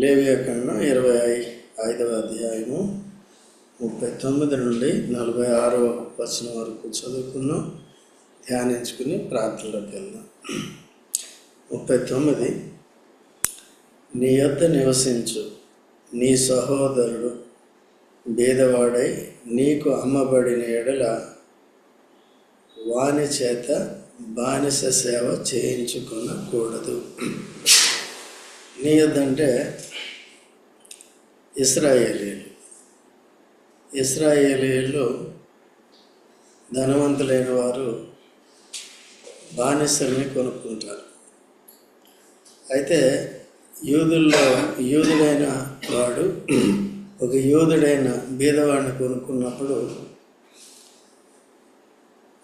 లేవ్యాకరణం ఇరవై ఐదవ అధ్యాయము ముప్పై తొమ్మిది నుండి నలభై ఆరవ వచనం వరకు చదువుకున్నాం ధ్యానించుకుని ప్రార్థనలోకి వెళ్దాం. ముప్పై తొమ్మిది నీ యొద్ద నివసించు నీ సహోదరుడు బీదవాడై నీకు అమ్మబడిన ఎడల వాని చేత బానిస సేవ చేయించుకొనకూడదు. నీ యొద్దంటే ఇస్రాయేలీలు. ఇస్రాయేలీలు ధనవంతులైన వారు బానిసల్ని కొనుక్కుంటారు. అయితే యూదుల్లో యూదుడైన వాడు ఒక యూదుడైన బీదవాడిని కొనుక్కున్నప్పుడు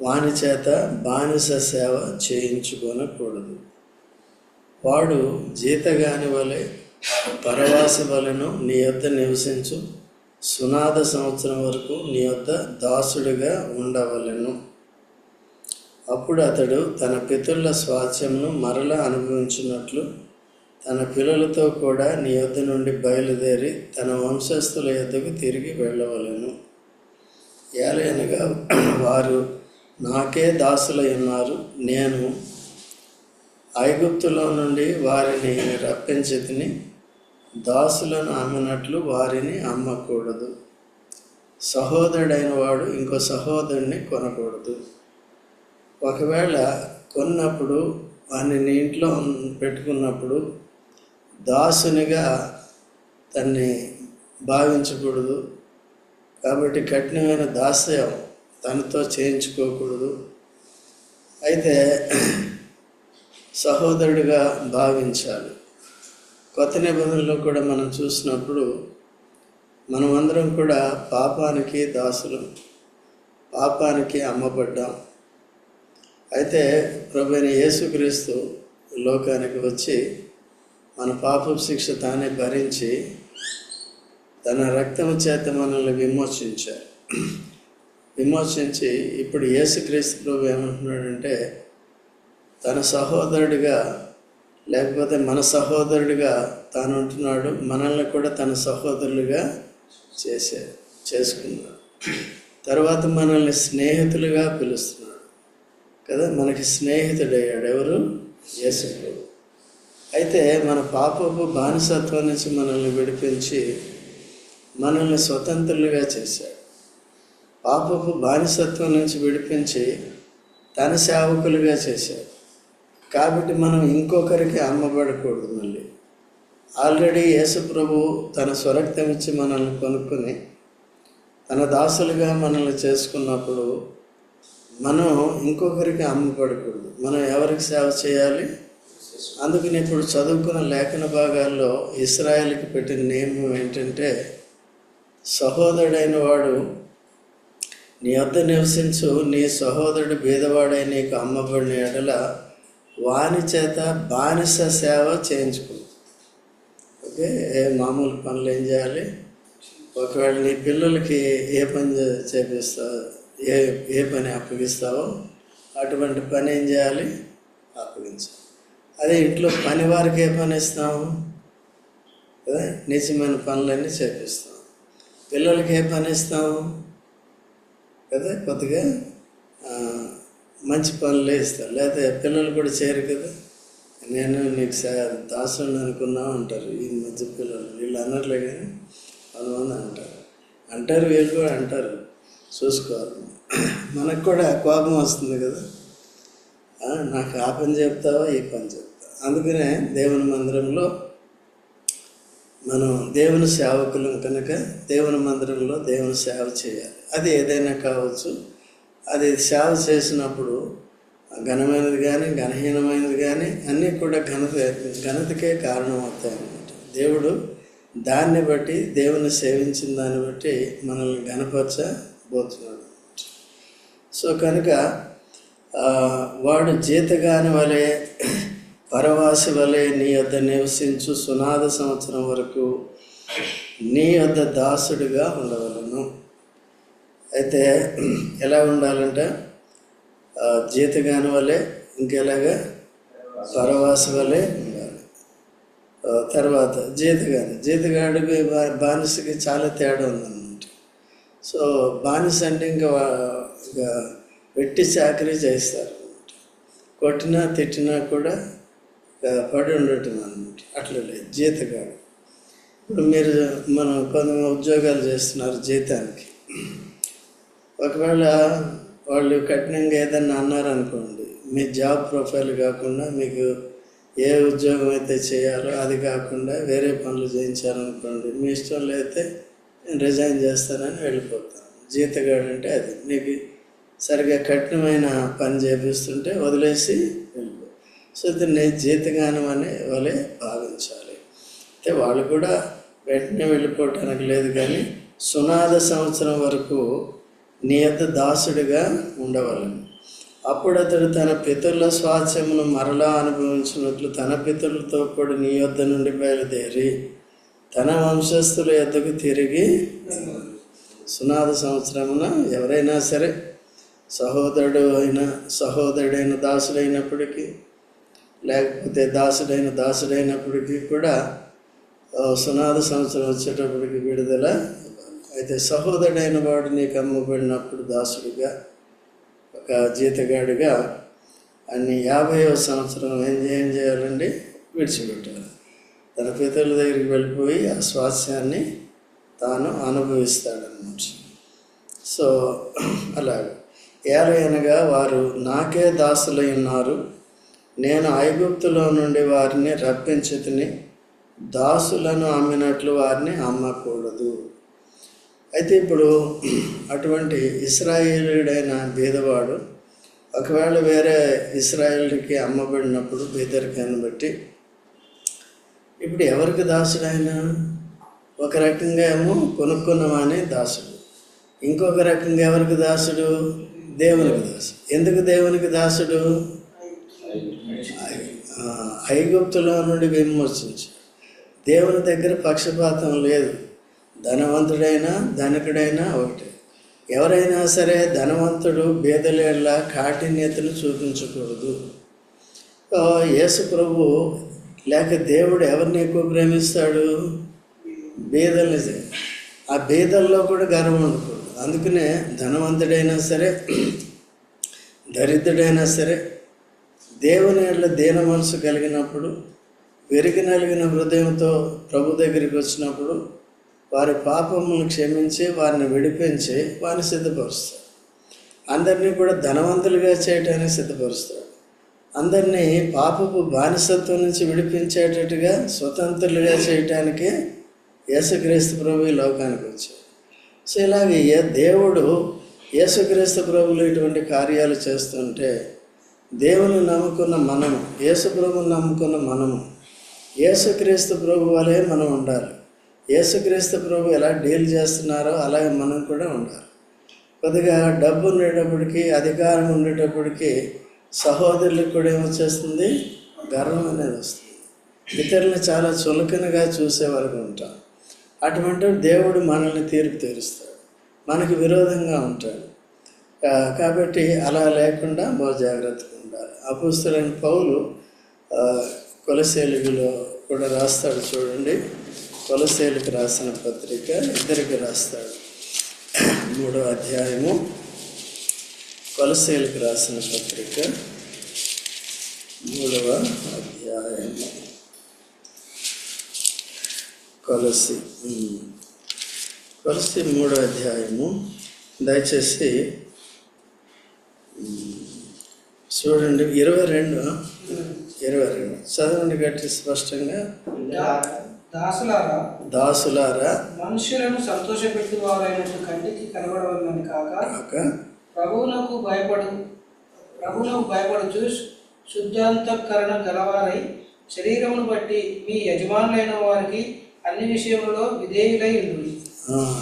వాని చేత బానిస సేవ చేయించుకొనకూడదు. వాడు జీతగాని వలె పరవాసి వలెను నీ యొద్ద నివసించు. సునాద సంవత్సరం వరకు నీ యొద్ద దాసుడిగా ఉండవలెను. అప్పుడు అతడు తన పితుల స్వాస్థ్యంను మరలా అనుభవించినట్లు తన పిల్లలతో కూడా నీ యొద్ద నుండి బయలుదేరి తన వంశస్థుల యొద్దకు తిరిగి వెళ్ళవలెను. ఏలైనగా వారు నాకే దాసులై ఉన్నారు. నేను ఐగుప్తులో నుండి వారిని రప్పించి తిని దాసులను అమ్మినట్లు వారిని అమ్మకూడదు. సహోదరుడైన వాడు ఇంకో సహోదరుని కొనకూడదు. ఒకవేళ కొన్నప్పుడు వాడిని నీ ఇంట్లో పెట్టుకున్నప్పుడు దాసునిగా తన్ని భావించకూడదు. కాబట్టి కఠినమైన దాస్యం తనతో చేయించుకోకూడదు. అయితే సహోదరుడిగా భావించాలి. కొత్త నిబంధనలో కూడా మనం చూసినప్పుడు మనమందరం కూడా పాపానికి దాసులు పాపానికి అమ్మబడ్డాం. అయితే ప్రభు యేసుక్రీస్తు లోకానికి వచ్చి మన పాప శిక్ష తానే భరించి తన రక్తం చేత మనల్ని విమోచించారు. విమోచించి ఇప్పుడు యేసుక్రీస్తు ప్రభు ఏమంటున్నాడంటే తన సహోదరుడిగా లేకపోతే మన సహోదరుడిగా తాను ఉంటున్నాడు మనల్ని కూడా తన సహోదరులుగా చేసే చేసుకున్నాడు. తర్వాత మనల్ని స్నేహితులుగా పిలుస్తున్నాడు. కదా? మనకి స్నేహితుడయ్యాడు ఎవరు? యేసుప్రభు. అయితే మన పాపపు బానిసత్వం నుంచి మనల్ని విడిపించి మనల్ని స్వతంత్రులుగా చేశాడు. పాపపు బానిసత్వం నుంచి విడిపించి తన సేవకులుగా చేశాడు. కాబట్టి మనం ఇంకొకరికి అమ్మబడకూడదు మళ్ళీ. ఆల్రెడీ యేసుప్రభు తన స్వరక్తం ఇచ్చి మనల్ని కొనుక్కొని తన దాసులుగా మనల్ని చేసుకున్నప్పుడు మనం ఇంకొకరికి అమ్మబడకూడదు. మనం ఎవరికి సేవ చేయాలి? అందుకని ఇప్పుడు చదువుకున్న లేఖన భాగాల్లో ఇస్రాయల్కి పెట్టిన నియమం ఏంటంటే సహోదరుడైన వాడు నీ వద్ద నివసించు నీ సహోదరుడు బీదవాడై నీకు అమ్మబడిన ఎడల వాని చేత బానిస సేవ చేయించుకో. ఓకే? ఏ మామూలు పనులు ఏం చేయాలి? ఒకవేళ నీ పిల్లలకి ఏ పని చేపిస్తావు ఏ ఏ పని అప్పగిస్తావో అటువంటి పని ఏం చేయాలి? అప్పగించాలి అదే ఇంట్లో పని వారికి ఏ పని ఇస్తాము? కదా? నిజమైన పనులన్నీ చేపిస్తాం పిల్లలకి ఏ పని ఇస్తాము? కదా? కొద్దిగా మంచి పనులే ఇస్తారు. లేకపోతే పిల్లలు కూడా చేయరు కదా. నేను నీకు దాసుని అనుకున్నావు అంటారు. ఈ మధ్య పిల్లలు. వీళ్ళు అనర్లే కానీ కొంతమంది అంటారు. అంటారు వీళ్ళు కూడా అంటారు. చూసుకోవాలి మనకు కూడా కోపం వస్తుంది కదా. నాకు ఆ పని చెప్తావా ఈ పని చెప్తావా? అందుకనే దేవుని మందిరంలో మనం దేవుని సేవకులం కనుక దేవుని మందిరంలో దేవుని సేవ చేయాలి. అది ఏదైనా కావచ్చు. అది సేవ చేసినప్పుడు ఘనమైనది కానీ ఘనహీనమైనది కానీ అన్నీ కూడా ఘనత ఘనతకే కారణం అన్నమాట. దేవుడు దాన్ని బట్టి దేవుని సేవించిన దాన్ని బట్టి మనల్ని ఘనపరచబోతున్నాడు సో కనుక వాడు జీతగాని వలె పరవాసి వలె నీ యొద్ద నివసించు సునాద సంవత్సరం వరకు నీ యొద్ద దాసుడిగా ఉండవలను. అయితే ఎలా ఉండాలంటే జీతగాని వలె ఇంకెలాగా పరవాసి వలె ఉండాలి. తర్వాత జీతగాని జీతగాడికి బా- బానిసకి చాలా తేడా ఉందన్నమాట. సో బానిస అంటే ఇంకా ఇంకా వెట్టి చాకరీ చేస్తారు కొట్టినా తిట్టినా కూడా పడి ఉండటం అనమాట అట్లా లేదు జీతగాడు. ఇప్పుడు మీరు మనం కొంతమంది ఉద్యోగాలు చేస్తున్నారు జీతానికి. ఒకవేళ వాళ్ళు కఠినంగా ఏదన్నా అన్నారనుకోండి మీ జాబ్ ప్రొఫైల్ కాకుండా మీకు ఏ ఉద్యోగం అయితే చేయాలో అది కాకుండా వేరే పనులు చేయించారనుకోండి మీ ఇష్టం అయితే నేను రిజైన్ చేస్తానని వెళ్ళిపోతాను. జీతగాడు అంటే అది. నీకు సరిగా కఠినమైన పని చేపిస్తుంటే వదిలేసి వెళ్ళిపో. సో దీన్ని జీతగానం అనే వాళ్ళే భావించాలి. అయితే వాళ్ళు కూడా వెంటనే వెళ్ళిపోవటానికి లేదు కానీ సునాద సంవత్సరం వరకు నీ యొక్క దాసుడిగా ఉండవలను. అప్పుడు అతడు తన పితరుల స్వాస్థ్యమును మరలా అనుభవించినట్లు తన పితరులతో కూడా నీ యొద్ద నుండి బయలుదేరి తన వంశస్థుల యొద్దకు తిరిగి సునాద సంవత్సరమున ఎవరైనా సరే సహోదరుడు అయిన సహోదరుడైన దాసుడైనప్పటికీ లేకపోతే దాసుడైన దాసుడైనప్పటికీ కూడా సునాద సంవత్సరం వచ్చేటప్పటికి విడుదల అయితే సహోదరుడైన వాడు నీకు అమ్మబడినప్పుడు దాసుడిగా ఒక జీతగాడిగా అన్ని యాభైవ సంవత్సరం ఏం ఏం చేయాలండి? విడిచిపెట్టాలి. తన పితరుల దగ్గరికి వెళ్ళిపోయి ఆ స్వాస్యాన్ని తాను అనుభవిస్తాడన్నమాట. సో అలాగే. ఏలయనగా వారు నాకే దాసులై ఉన్నారు. నేను ఐగుప్తులో నుండి వారిని రప్పించుతుని దాసులను అమ్మినట్లు వారిని అమ్మకూడదు. అయితే ఇప్పుడు అటువంటి ఇస్రాయేలుడైన బీదవాడు ఒకవేళ వేరే ఇస్రాయేల్కి అమ్మబడినప్పుడు బీదరికాన్ని బట్టి ఇప్పుడు ఎవరికి దాసుడైన? ఒక రకంగా ఏమో కొనుక్కున్నవానే దాసుడు. ఇంకొక రకంగా ఎవరికి దాసుడు? దేవునికి దాసుడు. ఎందుకు దేవునికి దాసుడు? ఐగుప్తులో నుండి విమోచించు దేవుని దగ్గర పక్షపాతం లేదు. ధనవంతుడైనా ధనికుడైనా ఒకటే. ఎవరైనా సరే ధనవంతుడు బీదలేళ్ళ కాఠిన్యతను చూపించకూడదు. యేసు ప్రభు లేక దేవుడు ఎవరిని ఎక్కువ ప్రేమిస్తాడు? బీదల్ని. ఆ బీదల్లో కూడా గర్వం ఉండకూడదు. అందుకనే ధనవంతుడైనా సరే దరిద్రుడైనా సరే దేవుని ఎడ్ల దీన మనసు కలిగినప్పుడు విరిగి నలిగిన హృదయంతో ప్రభు దగ్గరికి వచ్చినప్పుడు వారి పాపమును క్షమించి వారిని విడిపించి వారిని సిద్ధపరుస్తాడు. అందరినీ కూడా ధనవంతులుగా చేయటానికి సిద్ధపరుస్తాడు. అందరినీ పాపపు బానిసత్వం నుంచి విడిపించేటట్టుగా స్వతంత్రులుగా చేయటానికి యేసుక్రీస్తు ప్రభు ఈ లోకానికి వచ్చాడు. సో ఇలాగే దేవుడు యేసుక్రీస్తు ప్రభులు ఇటువంటి కార్యాలు చేస్తుంటే దేవుని నమ్ముకున్న మనము యేసు ప్రభుని నమ్ముకున్న మనము యేసుక్రీస్తు ప్రభు వలె మనం ఉండాలి. యేసుక్రీస్తు ప్రభు ఎలా డీల్ చేస్తున్నారో అలాగే మనం కూడా ఉండాలి. కొద్దిగా డబ్బు ఉండేటప్పటికి అధికారం ఉండేటప్పటికి సహోదరులకు కూడా ఏమొచ్చేస్తుంది? గర్వం అనేది వస్తుంది. ఇతరులను చాలా చులకనగా చూసే వరకు ఉంటాం. అటువంటి దేవుడు మనల్ని తీర్పు తీరుస్తాడు. మనకి విరోధంగా ఉంటాడు. కాబట్టి అలా లేకుండా బాగా జాగ్రత్తగా ఉండాలి. అపుస్తులైన పౌలు ఆ, కూడా రాస్తాడు చూడండి. కొలసేలుకి రాసిన పత్రిక ఇద్దరికి రాస్తాడు. మూడో అధ్యాయము. కొలసేలకు రాసిన పత్రిక మూడవ అధ్యాయము. కొలసి కొలసి మూడో అధ్యాయము. దయచేసి చూడండి ఇరవై రెండు ఇరవై రెండు. చదవండి గట్టి స్పష్టంగా. దాసులారా దాసులారా మనుషులను సంతోషపెట్టి వారైనట్టు కంటికి కనబడవలని కాక ప్రభువునకు భయపడు ప్రభువునకు భయపడుచు శుద్ధాంతఃకరణ గలవారై శరీరమును బట్టి మీ యజమానులైన వారికి అన్ని విషయములో విధేయులై ఉండు.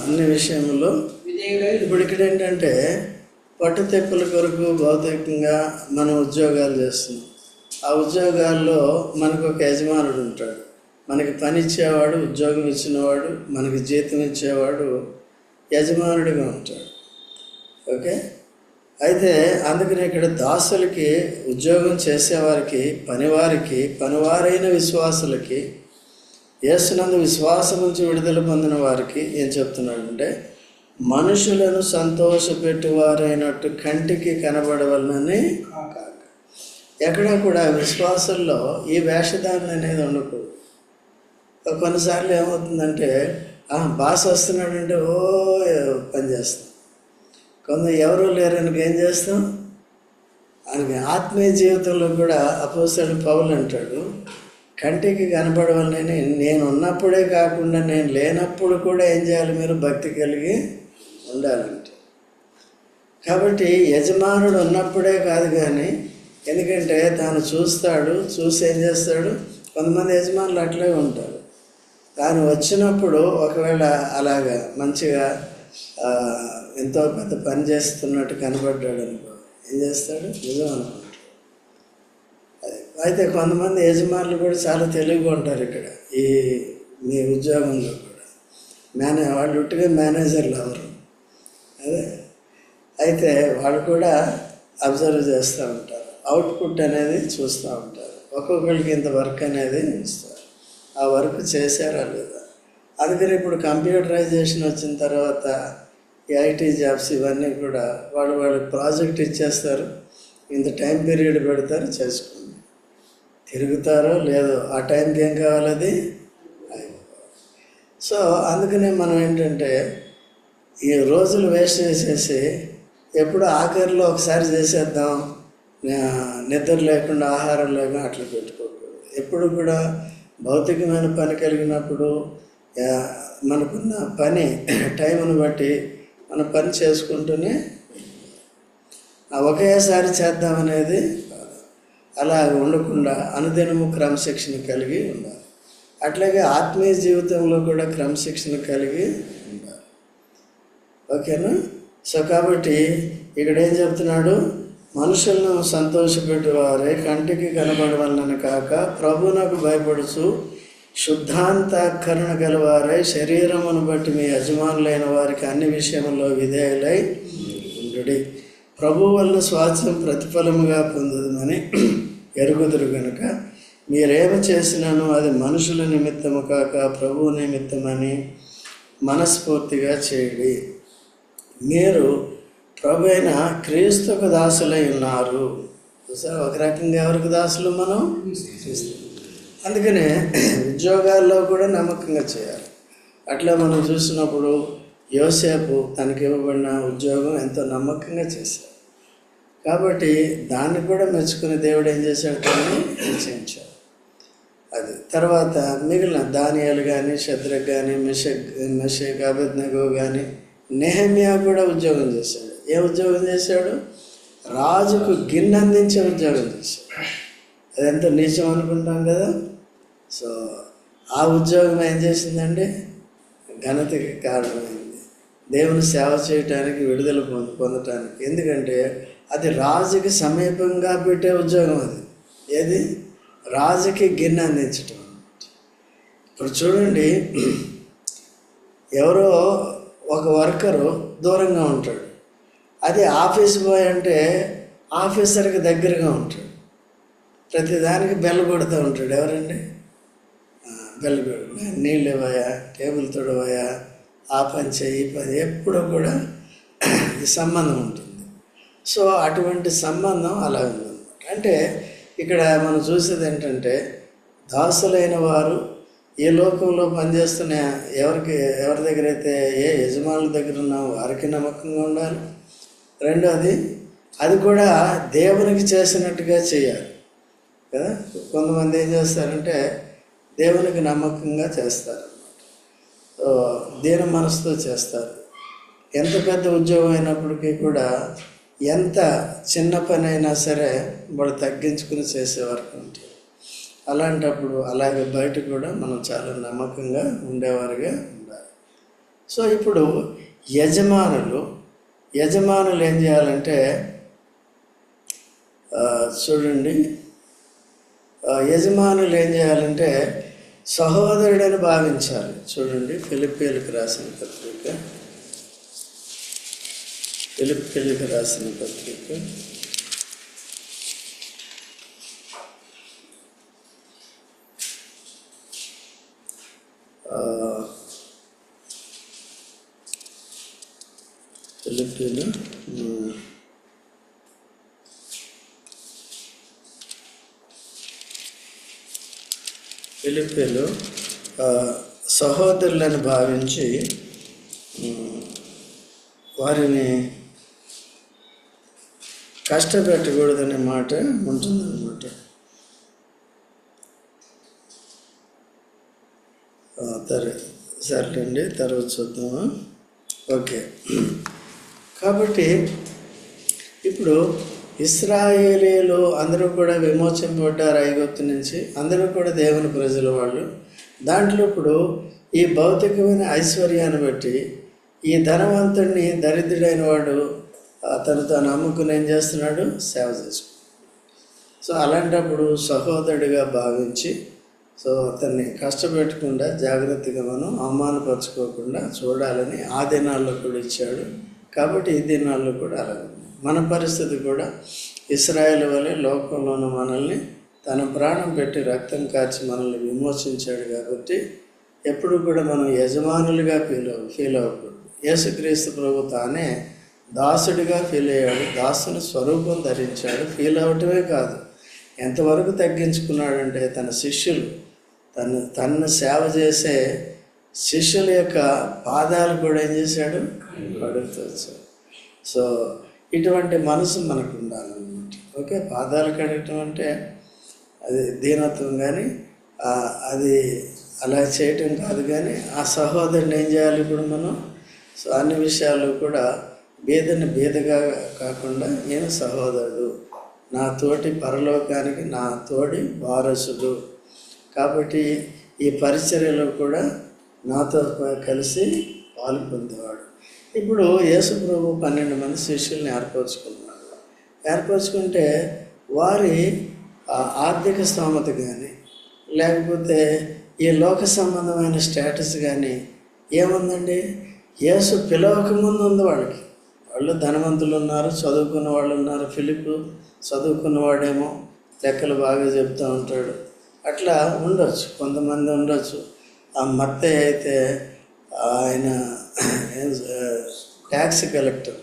అన్ని విషయంలో విధేయులై. ఇప్పుడు ఇక్కడ ఏంటంటే పట్టుతెప్పుల కొరకు భౌతికంగా మనం ఉద్యోగాలు చేస్తున్నాం. ఆ ఉద్యోగాల్లో మనకు ఒక యజమానుడు ఉంటాడు. మనకి పని ఇచ్చేవాడు ఉద్యోగం ఇచ్చినవాడు మనకి జీతం ఇచ్చేవాడు యజమానుడిగా ఉంటాడు. ఓకే? అయితే అందుకని ఇక్కడ దాసులకి ఉద్యోగం చేసేవారికి పనివారికి పనివారైన విశ్వాసులకి యేసునందు విశ్వాసం నుంచి విడుదల పొందిన వారికి ఏం చెప్తున్నాడంటే మనుషులను సంతోషపెట్టువారైనట్టు కంటికి కనబడవలనని కాక. ఎక్కడ కూడా విశ్వాసంలో ఈ వేషధారణ అనేది ఉండకూడదు. కొన్నిసార్లు ఏమవుతుందంటే బాస్ వస్తున్నాడంటే ఓ పని చేస్తాం. కొంత ఎవరూ లేరని ఏం చేస్తాం? ఆయనకి ఆత్మీయ జీవితంలో కూడా అపోసడు పౌలు అంటాడు కంటికి కనపడవాలని నేను ఉన్నప్పుడే కాకుండా నేను లేనప్పుడు కూడా ఏం చేయాలి మీరు? భక్తి కలిగి ఉండాలంటే. కాబట్టి యజమానుడు ఉన్నప్పుడే కాదు కానీ ఎందుకంటే తాను చూస్తాడు చూసి ఏం చేస్తాడు? కొంతమంది యజమానులు అట్లే ఉంటారు. తాను వచ్చినప్పుడు ఒకవేళ అలాగా మంచిగా ఎంతో పెద్ద పని చేస్తున్నట్టు కనబడ్డాడు అనుకో ఏం చేస్తాడు? నిజం అనుకుంటాడు. అయితే కొంతమంది యజమానులు కూడా చాలా తెలివిగా ఉంటారు ఇక్కడ ఈ మీ ఉద్యోగంలో కూడా. మేనే వాళ్ళు ఉట్టిగా మేనేజర్లు ఎవరు? అదే. అయితే వాళ్ళు కూడా అబ్జర్వ్ చేస్తూ ఉంటారు. అవుట్పుట్ అనేది చూస్తూ ఉంటారు. ఒక్కొక్కరికి ఇంత వర్క్ అనేది ఇస్తారు ఆ వర్క్ చేశారా లేదా? అందుకని ఇప్పుడు కంప్యూటరైజేషన్ వచ్చిన తర్వాత ఈ ఐటీ జాబ్స్ ఇవన్నీ కూడా వాళ్ళు వాళ్ళు ప్రాజెక్ట్ ఇచ్చేస్తారు. ఇంత టైం పీరియడ్ పెడతారు చేసుకోండి. తిరుగుతారో లేదో ఆ టైంకి ఏం కావాలది అది? సో అందుకనే మనం ఏంటంటే ఈ రోజులు వేస్ట్ చేసేసి ఎప్పుడు ఆఖరిలో ఒకసారి చేసేద్దాం. నిద్ర లేకుండా ఆహారం లేకుండా అట్లా పెట్టుకోకూడదు. ఎప్పుడు కూడా భౌతికమైన పని కలిగినప్పుడు మనకున్న పని టైంను బట్టి మన పని చేసుకుంటూనే ఒకేసారి చేద్దామనేది అలా ఉండకుండా అనుదినము క్రమశిక్షణ కలిగి ఉండాలి. అట్లాగే ఆత్మీయ జీవితంలో కూడా క్రమశిక్షణ కలిగి ఉండాలి. ఓకేనా? సో కాబట్టి ఇక్కడ ఏం చెప్తున్నాడు? మనుషులను సంతోషపెట్టువారే కంటికి కనబడవలనని కాక ప్రభునకు భయపడుచు శుద్ధాంతకరణ గలవారై శరీరమును బట్టి మీ యజమానులైన వారికి అన్ని విషయంలో విధేయులై ఉండుడి. ప్రభు వల్ల స్వాస్థ్యం ప్రతిఫలముగా పొందుదని ఎరుగుదురు గనుక. మీరేమి చేసినాను అది మనుషుల నిమిత్తము కాక ప్రభు నిమిత్తమని మనస్ఫూర్తిగా చేయండి. మీరు ప్రభు అయిన క్రీస్తుకు దాసులై ఉన్నారు. చూసారా? ఒక రకంగా ఎవరికి దాసులు మనం? అందుకనే ఉద్యోగాల్లో కూడా నమ్మకంగా చేయాలి. అట్లా మనం చూసినప్పుడు యోసేపు తనకి ఇవ్వబడిన ఉద్యోగం ఎంతో నమ్మకంగా చేశాడు. కాబట్టి దాన్ని కూడా మెచ్చుకుని దేవుడు ఏం చేశాడు? దాన్ని నిశ్చయించాడు అది తర్వాత మిగిలిన దానియాలు కానీ శత్రుఘ్ కానీ మిషక్ మిషక్ అభిజ్ఞగో కానీ నెహమియా కూడా ఉద్యోగం చేశాడు. ఏ ఉద్యోగం చేశాడు? రాజుకు గిన్నె అందించే ఉద్యోగం చేశాడు. అది ఎంత నీచం అనుకుంటాం కదా? సో ఆ ఉద్యోగం ఏం చేసిందండి? ఘనతకి కారణమైంది. దేవుని సేవ చేయటానికి విడుదల పొంది పొందటానికి. ఎందుకంటే అది రాజుకి సమీపంగా పెట్టే ఉద్యోగం అది. ఏది? రాజుకి గిన్నె అందించటం ఇప్పుడు చూడండి ఎవరో ఒక వర్కరు దూరంగా ఉంటాడు. అది ఆఫీస్ బాయ్ అంటే ఆఫీసర్కి దగ్గరగా ఉంటాడు. ప్రతిదానికి బెల్ల కొడుతూ ఉంటాడు. ఎవరండి? బెల్ల కొడు నీళ్ళు ఇవ్వయా టేబుల్ తొడవయా ఆ పని చేయి ఈ పని ఎప్పుడూ కూడా ఈ సంబంధం ఉంటుంది. సో అటువంటి సంబంధం అలా ఉందన్నమాట. అంటే ఇక్కడ మనం చూసేది ఏంటంటే దాసులైన వారు ఏ లోకంలో పనిచేస్తున్న ఎవరికి ఎవరి దగ్గర అయితే ఏ యజమానుల దగ్గర ఉన్నామో వారికి నమ్మకంగా ఉండాలి. రెండోది అది కూడా దేవునికి చేసినట్టుగా చేయాలి. కదా? కొంతమంది ఏం చేస్తారంటే దేవునికి నమ్మకంగా చేస్తారు. సో దీన మనసుతో చేస్తారు. ఎంత పెద్ద ఉద్యోగం అయినప్పటికీ కూడా ఎంత చిన్న పని అయినా సరే వాళ్ళు తగ్గించుకుని చేసేవారు ఉంటారు అలాంటప్పుడు అలాగే బయట కూడా మనం చాలా నమ్మకంగా ఉండేవారుగా ఉండాలి. సో ఇప్పుడు యజమానులు యజమానులు ఏం చేయాలంటే చూడండి. యజమానులు ఏం చేయాలంటే సహోదరుడని భావించాలి. చూడండి ఫిలిపీలకు రాసిన పత్రిక. ఫిలిపీలకు రాసిన పత్రిక ఆ, ఓకేనా ఉమ్, సహోదరులను భావించి వారిని కష్టపెట్టకూడదనే మాట ఉంటుందన్నమాట. సరే సరేనండి తర్వాత చూద్దాము? ఓకే. కాబట్టి ఇప్పుడు ఇస్రాయేలీలు అందరూ కూడా విమోచింపబడ్డారు ఐగుప్తు నుంచి. అందరూ కూడా దేవుని ప్రజల వాళ్ళు. దాంట్లో ఇప్పుడు ఈ భౌతికమైన ఐశ్వర్యాన్ని బట్టి ఈ ధనవంతుడిని దరిద్రుడైన వాడు అతను తాను అమ్ముకుని ఏం చేస్తున్నాడు? సేవ చేసుకు సో అలాంటప్పుడు సహోదరుడిగా భావించి సో అతన్ని కష్టపెట్టకుండా జాగ్రత్తగా మనం అవమానపరచుకోకుండా చూడాలని ఆ దినాల్లో కూడా ఇచ్చాడు. కాబట్టి ఈ దినాల్లో కూడా అలాగే ఉంది. మన పరిస్థితి కూడా ఇస్రాయేల్ వలె లోకంలోని మనల్ని తన ప్రాణం పెట్టి రక్తం కార్చి మనల్ని విమోచించాడు కాబట్టి ఎప్పుడు కూడా మనం యజమానులుగా ఫీల్ అవ ఫీల్ అవ్వకూడదు యేసుక్రీస్తు ప్రభు తానే దాసుడిగా ఫీల్ అయ్యాడు దాసుని స్వరూపం ధరించాడు ఫీల్ అవ్వటమే కాదు ఎంతవరకు తగ్గించుకున్నాడంటే తన శిష్యులు తను తనను సేవ చేసే శిష్యుల యొక్క పాదాలు కూడా ఏం చేశాడు? కడుగుతూ వచ్చాడు. సో ఇటువంటి మనసు మనకు ఉండాలన్నమాట ఓకే పాదాలు కడగటం అంటే అది దీనత్వం కానీ అది అలా చేయటం కాదు కానీ ఆ సహోదరుని ఏం చేయాలి ఇప్పుడు మనం? సో అన్ని విషయాల్లో కూడా బీదని బీదగా కాకుండా నేను సహోదరుడు. నా తోటి పరలోకానికి నా తోడి వారసుడు. కాబట్టి ఈ పరిచర్యలో కూడా నాతో కలిసి పాలు పొందేవాడు. ఇప్పుడు యేసు ప్రభు పన్నెండు మంది శిష్యుల్ని ఏర్పరచుకున్నాడు. ఏర్పరచుకుంటే వారి ఆర్థిక స్తోమత కానీ లేకపోతే ఈ లోక సంబంధమైన స్టేటస్ కానీ ఏముందండి? యేసు పిలవక ముందు ఉంది వాళ్ళకి. వాళ్ళు ధనవంతులు ఉన్నారు చదువుకున్న వాళ్ళు ఉన్నారు. ఫిలిప్ చదువుకున్నవాడేమో లెక్కలు బాగా చెప్తూ ఉంటాడు. అట్లా ఉండొచ్చు కొంతమంది ఉండొచ్చు. ఆ మత్తయ్య అయితే ఆయన ట్యాక్స్ కలెక్టర్.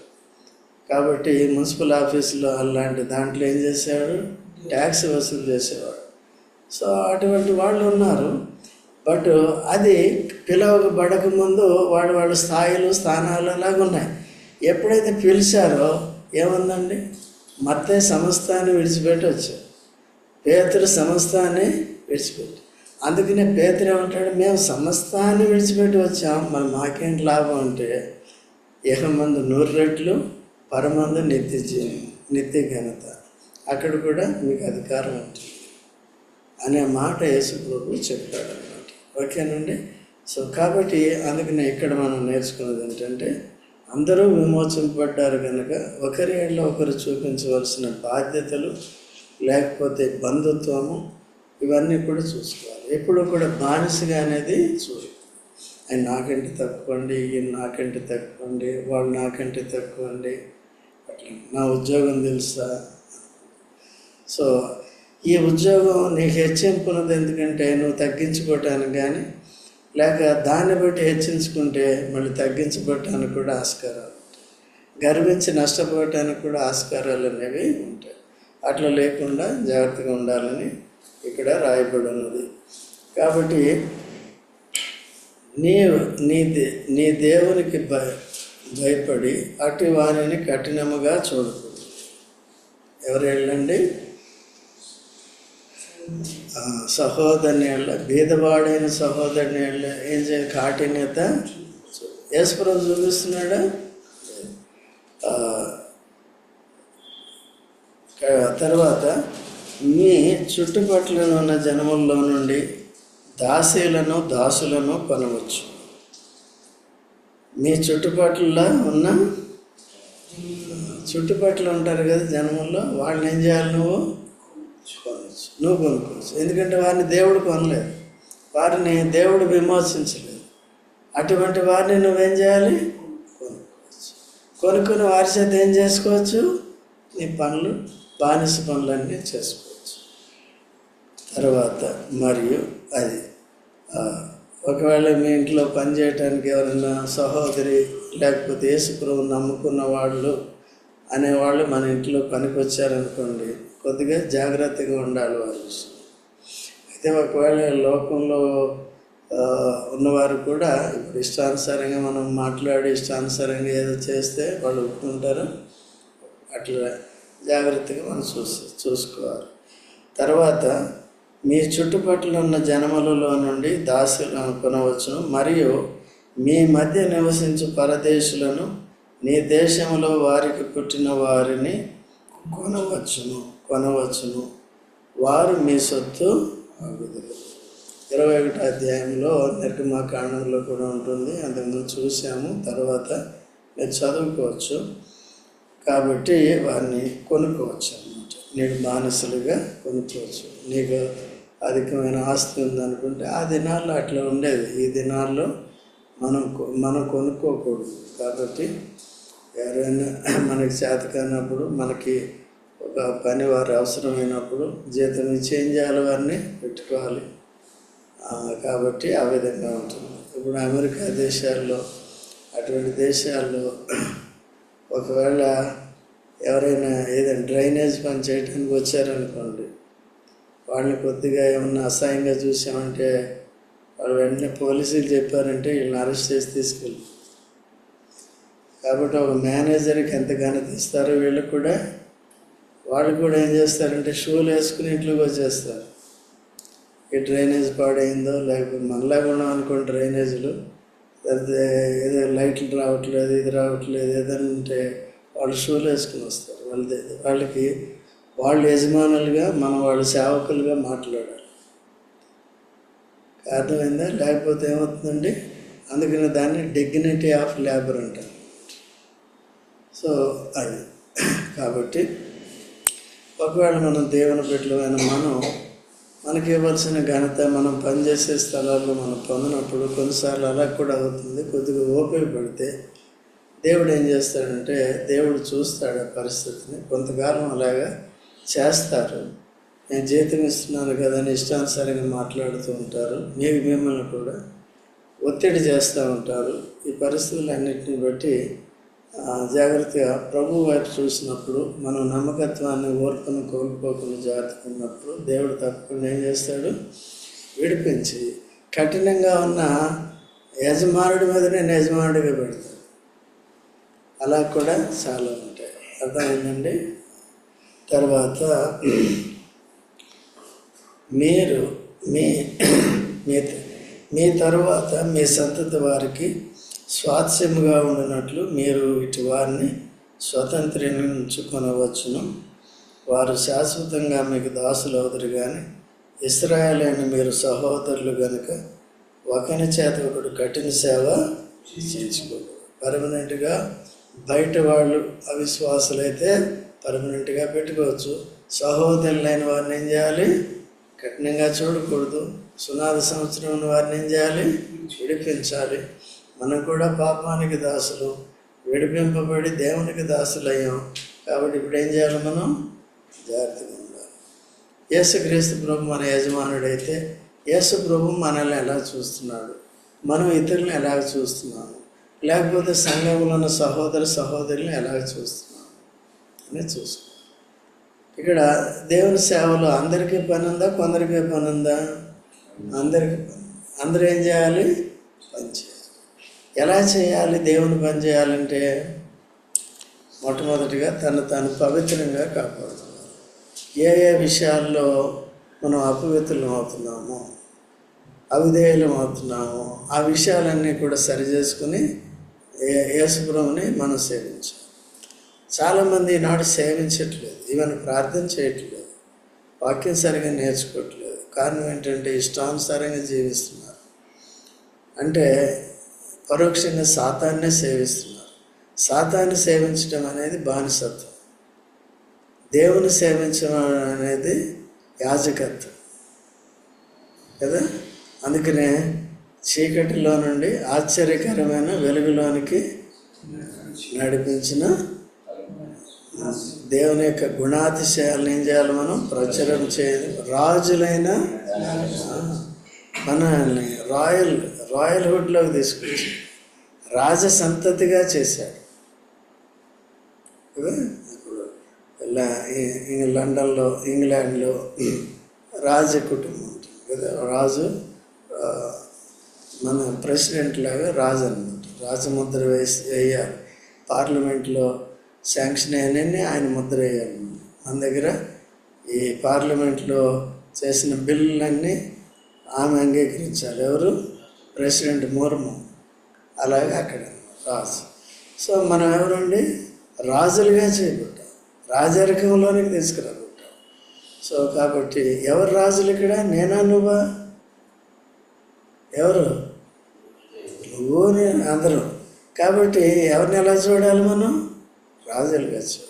కాబట్టి మున్సిపల్ ఆఫీసులో అలాంటి దాంట్లో ఏం చేసేవాడు? ట్యాక్స్ వసూలు చేసేవాడు. సో అటువంటి వాళ్ళు ఉన్నారు. బట్ అది పిలవబడక ముందు వాడు వాళ్ళ స్థాయిలు స్థానాలు అలాగ ఉన్నాయి. ఎప్పుడైతే పిలిచారో ఏముందండి? మత్తే సంస్థాన్ని విడిచిపెట్టవచ్చు పేతుడు సంస్థాన్ని సమస్తాన్ని విడిచిపెట్టి అందుకనే పేతురు ఏమంటాడు మేము సమస్తాన్ని విడిచిపెట్టి వచ్చాం మరి మాకేంటి లాభం అంటే ఇహమందు నూరు రెట్లు పరమందు నిత్య జీవం నిత్య ఘనత. అక్కడ కూడా మీకు అధికారం ఉంటుంది. అనే మాట యేసుప్రభు చెప్తాడు చెప్పాడు అనమాట ఓకేనండి? సో కాబట్టి అందుకనే ఇక్కడ మనం నేర్చుకున్నది ఏంటంటే అందరూ విమోచింపబడ్డారు కనుక ఒకరి ఏళ్ళ ఒకరు చూపించవలసిన బాధ్యతలు లేకపోతే బంధుత్వము ఇవన్నీ కూడా చూసుకోవాలి. ఎప్పుడు కూడా బానిసగా అనేది చూడు. ఆయన నాకంటే తక్కువ అండి ఈయన నాకంటే తక్కువ అండి వాళ్ళు నాకంటే తక్కువ అండి అట్లా నా ఉద్యోగం తెలుసా? సో ఈ ఉద్యోగం నీకు హెచ్చింపున్నది ఎందుకంటే నువ్వు తగ్గించుకోవటానికి కానీ లేక దాన్ని బట్టి హెచ్చించుకుంటే మళ్ళీ తగ్గించుకోవటానికి కూడా ఆస్కారాలు గర్వించి నష్టపోవటానికి కూడా ఆస్కారాలు అనేవి ఉంటాయి. అట్లా లేకుండా జాగ్రత్తగా ఉండాలని ఇక్కడ రాయబడి ఉన్నది కాబట్టి నీ నీ దే నీ దేవునికి భయ భయపడి అటు వారిని కఠినముగా చూడకు. ఎవరు వెళ్ళండి? సహోదరుని వెళ్ళ బీదవాడైన సహోదరుని వెళ్ళ ఏం చేయాలి కాఠిన్యత? యేసుప్రభు చూపిస్తున్నాడా? తర్వాత మీ చుట్టుపక్కల ఉన్న జనముల్లో నుండి దాసీలను దాసులను కొనవచ్చు. మీ చుట్టుపక్కల ఉన్న చుట్టుపక్కల ఉంటారు కదా జనముల్లో వాళ్ళని ఏం చేయాలి నువ్వు? కొనవచ్చు. నువ్వు కొనుక్కోవచ్చు. ఎందుకంటే వారిని దేవుడు కొనలేదు. వారిని దేవుడు విమోచించలేదు. అటువంటి వారిని నువ్వేం చేయాలి? కొనుక్కోవచ్చు. కొనుక్కుని వారి చేత ఏం చేసుకోవచ్చు? నీ పనులు బానిస పనులన్నీ చేసుకోవచ్చు తర్వాత మరియు అది ఒకవేళ మీ ఇంట్లో పనిచేయటానికి ఎవరైనా సహోదరి లేకపోతే యేసుప్రభు నమ్ముకున్న వాళ్ళు అనేవాళ్ళు మన ఇంట్లో పనికి వచ్చారనుకోండి కొద్దిగా జాగ్రత్తగా ఉండాలి వారి అయితే ఒకవేళ లోకంలో ఉన్నవారు కూడా ఇప్పుడు ఇష్టానుసారంగా మనం మాట్లాడి ఇష్టానుసారంగా ఏదో చేస్తే వాళ్ళు ఒప్పుకుంటారు. అట్లా జాగ్రత్తగా మనం చూసి చూసుకోవాలి. తర్వాత మీ చుట్టుపక్కల ఉన్న జనములలో నుండి దాసులను కొనవచ్చును. మరియు మీ మధ్య నివసించు పరదేశులను నీ దేశంలో వారికి పుట్టిన వారిని కొనవచ్చును కొనవచ్చును. వారు మీ సొత్తు అగుదురు ఇరవై ఒకటి అధ్యాయంలో నిర్గమాకాండంలో కూడా ఉంటుంది. అంతకుముందు చూసాము తర్వాత మీరు చదువుకోవచ్చు. కాబట్టి వారిని కొనుక్కోవచ్చు అన్నమాట. నీకు బానిసలుగా కొనుక్కోవచ్చు. నీకు అధికమైన ఆస్తి ఉందనుకుంటే ఆ దినాల్లో అట్లా ఉండేది. ఈ దినాల్లో మనం కొ- మనం కొనుక్కోకూడదు. కాబట్టి ఎవరైనా మనకి చేత కానప్పుడు మనకి ఒక పని వారు అవసరమైనప్పుడు జీతం ఇచ్చి ఏం చేయాలి వారిని పెట్టుకోవాలి. కాబట్టి ఆ విధంగా ఉంటుంది. ఇప్పుడు అమెరికా దేశాల్లో అటువంటి దేశాల్లో ఒకవేళ ఎవరైనా ఏదైనా డ్రైనేజ్ పని చేయడానికి వచ్చారనుకోండి వాళ్ళని కొద్దిగా ఏమన్నా అసహ్యంగా చూసామంటే వాళ్ళు వెంటనే పోలీసులు చెప్పారంటే వీళ్ళని అరెస్ట్ చేసి తీసుకెళ్ళి. కాబట్టి ఒక మేనేజర్కి ఎంత ఘనత ఇస్తారో వీళ్ళు కూడా వాళ్ళు కూడా ఏం చేస్తారంటే షూలు వేసుకుని ఇంట్లోకి వచ్చేస్తారు. ఈ డ్రైనేజ్ పాడైందో లేకపోతే మనలాగా ఉన్నాం అనుకోండి డ్రైనేజీలు లేకపోతే ఏదో లైట్లు రావట్లేదు ఇది రావట్లేదు ఏదైనా ఉంటే వాళ్ళు షూలు వేసుకుని వస్తారు. వాళ్ళది వాళ్ళకి వాళ్ళు యజమానులుగా మనం వాళ్ళ సేవకులుగా మాట్లాడాలి అర్థమైందా? లేకపోతే ఏమవుతుందండి? అందుకని దాన్ని డిగ్నిటీ ఆఫ్ లేబర్ అంటారు. సో అది. కాబట్టి ఒకవేళ మనం దేవుని బిడ్డలమైన మనం మనకి ఇవ్వాల్సిన ఘనత మనం పనిచేసే స్థలాల్లో మనం పొందినప్పుడు కొన్నిసార్లు అలా కూడా అవుతుంది. కొద్దిగా ఓపిక పడితే దేవుడు ఏం చేస్తాడంటే దేవుడు చూస్తాడు ఆ పరిస్థితిని. కొంతకాలం అలాగా చేస్తారు. నేను జీతం ఇస్తున్నాను కదా అని ఇష్టానుసారంగా మాట్లాడుతూ ఉంటారు. మీకు మిమ్మల్ని కూడా ఒత్తిడి చేస్తూ ఉంటారు. ఈ పరిస్థితులన్నింటిని బట్టి జాగ్రత్తగా ప్రభు వైపు చూసినప్పుడు మనం నమ్మకత్వాన్ని ఓర్పును కోల్పోకుండా జాగ్రత్తగా ఉన్నప్పుడు దేవుడు తప్పకుండా ఏం చేస్తాడు? విడిపించి కఠినంగా ఉన్న యజమానుడి మీద నేను యజమానుడిగా పెడతాడు. అలా కూడా చాలా ఉంటాయి. అర్థమైందండి? తర్వాత మీరు మీ మీ మీ తరువాత మీ సంతతి వారికి స్వాస్యముగా ఉండినట్లు మీరు ఇటు వారిని స్వతంత్రించుకొనవచ్చును. వారు శాశ్వతంగా మీకు దాసులు అవుతారు కానీ ఇస్రాయల్ అయిన మీరు సహోదరులు కనుక ఒకని చేత ఒకడు కఠిన సేవ చేయించుకోకూడదు పర్మనెంట్గా బయట వాళ్ళు అవిశ్వాసులైతే పర్మనెంట్గా పెట్టుకోవచ్చు. సహోదరులైన వారిని ఏం చేయాలి? కఠినంగా చూడకూడదు. సునాద సంవత్సరం ఉన్న వారిని ఏం చేయాలి? విడిపించాలి. మనం కూడా పాపానికి దాసులు. విడిపింపబడి దేవునికి దాసులయ్యాం. కాబట్టి ఇప్పుడు ఏం చేయాలి మనం? జాగ్రత్తగా ఉండాలి. యేసుక్రీస్తు ప్రభు మన యజమానుడైతే యేసు ప్రభు మనల్ని ఎలా చూస్తున్నాడు? మనం ఇతరులను ఎలా చూస్తున్నాము? లేకపోతే సంఘంలో ఉన్న సహోదర సహోదరులను ఎలా చూస్తున్నాము అని చూసుకో. ఇక్కడ దేవుని సేవలో అందరికీ పని ఉందా కొందరికే పని ఉందా అందరికీ పని. అందరూ ఏం చేయాలి? పని చేయాలి. ఎలా చేయాలి? దేవుని పని చేయాలంటే మొట్టమొదటిగా తను తాను పవిత్రంగా కాపాడుకోవాలి. ఏ ఏ విషయాల్లో మనం అపవిత్రులం అవుతున్నామో అవిధేయులం అవుతున్నామో ఆ విషయాలన్నీ కూడా సరిచేసుకుని ఏ- యేసుప్రభుని మనం సేవించాలి. చాలామంది ఈనాడు సేవించట్లేదు ఈవెన్ ప్రార్థన చేయట్లేదు వాక్యం సరిగా నేర్చుకోవట్లేదు. కారణం ఏంటంటే ఇష్టానుసారంగా జీవిస్తున్నారు. అంటే పరోక్షంగా సాతాన్నే సేవిస్తున్నారు. సాతాన్ని సేవించడం అనేది బానిసత్వం. దేవుని సేవించడం అనేది యాజకత్వం. కదా? అందుకనే చీకటిలో నుండి ఆశ్చర్యకరమైన వెలుగులోనికి నడిపించిన దేవుని యొక్క గుణాతిశయాలను ఏం చేయాలి మనం? ప్రచురం చేయాలి. రాజులైన మనల్ని రాయల్ రాయల్ హుడ్లోకి తీసుకొచ్చి రాజ సంతతిగా చేశాడు ఇప్పుడు లండన్లో ఇంగ్లాండ్లో రాజ కుటుంబం ఉంటుంది. కదా రాజు మన ప్రెసిడెంట్ లాగా రాజు అనమాట రాజముద్ర వేసి వేయాలి. పార్లమెంట్లో శాంక్షన్ అయినన్ని ఆయన ముద్ర వేయాలి మన దగ్గర ఈ పార్లమెంట్లో చేసిన బిల్లులన్నీ ఆమె అంగీకరించాలి ఎవరు? ప్రెసిడెంట్ ముర్ము. అలాగే అక్కడ రాజు. సో మనం ఎవరండి? రాజులుగా చేయబట్టాం రాజరికంలోనికి తీసుకురాబట్టాం. సో కాబట్టి ఎవరు రాజులు ఇక్కడ? నేనా నువ్వా? ఎవరు? నువ్వు అందరూ. కాబట్టి ఎవరిని ఎలా చూడాలి మనం? రాజులు కావచ్చు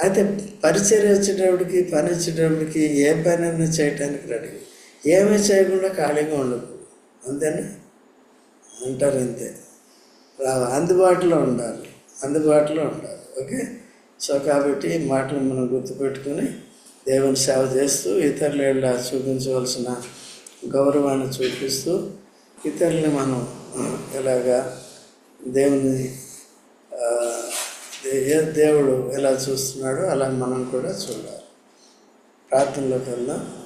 అయితే పరిచయం వచ్చేటప్పటికి పని వచ్చేటప్పటికి ఏ పని అయినా చేయటానికి రెడీ. ఏమీ చేయకుండా ఖాళీగా ఉండకు. అంతేనా? అంటారు అంతే. అందుబాటులో ఉండాలి. అందుబాటులో ఉండాలి. ఓకే? సో కాబట్టి ఈ మాటలు మనం గుర్తుపెట్టుకుని దేవుని సేవ చేస్తూ ఇతరుల చూపించవలసిన గౌరవాన్ని చూపిస్తూ ఇతరులని మనం ఎలాగా దేవుని ఏ దేవుడు ఎలా చూస్తున్నాడో అలా మనం కూడా చూడాలి. ప్రార్థనలోకి వెళ్దాం.